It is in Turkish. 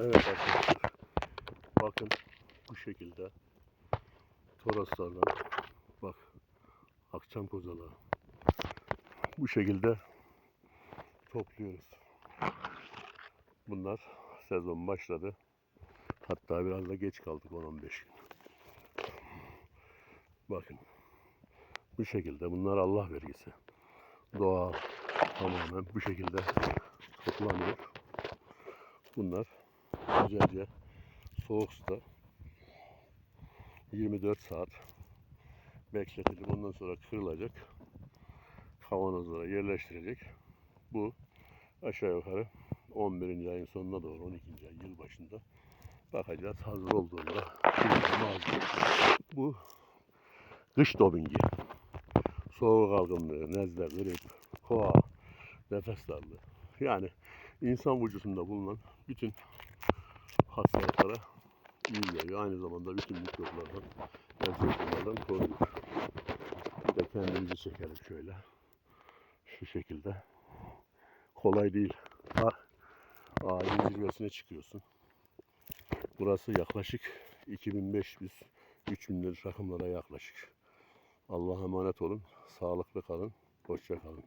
Evet arkadaşlar. Bakın bu şekilde Toroslardan bak akçam kozalağı bu şekilde topluyoruz. Bunlar sezon başladı. Hatta biraz da geç kaldık 10-15 gün. Bakın bu şekilde bunlar Allah vergisi. Doğal tamamen bu şekilde toplanıyor. Bunlar güzelce soğuk suda 24 saat bekletilip ondan sonra kırılacak. Kavanozlara yerleştirecek. Bu aşağı yukarı 11. ayın sonuna doğru 12. ay yıl başında bakacağız hazır olduğunda. Bu kış dopingi. Soğuk algınlığı, nezle, grip, koa, nefes darlığı. Yani insan vücudunda bulunan bütün hastalıklara iyi geliyor. Aynı zamanda bütün mikroplardan, enfeksiyonlardan koruyor. Bir de kendimizi çekelim şöyle. Şu şekilde. Kolay değil. Ha, ağacın zirvesine çıkıyorsun. Burası yaklaşık 2500 3000 rakımlara yaklaşık. Allah'a emanet olun. Sağlıklı kalın. Hoşça kalın.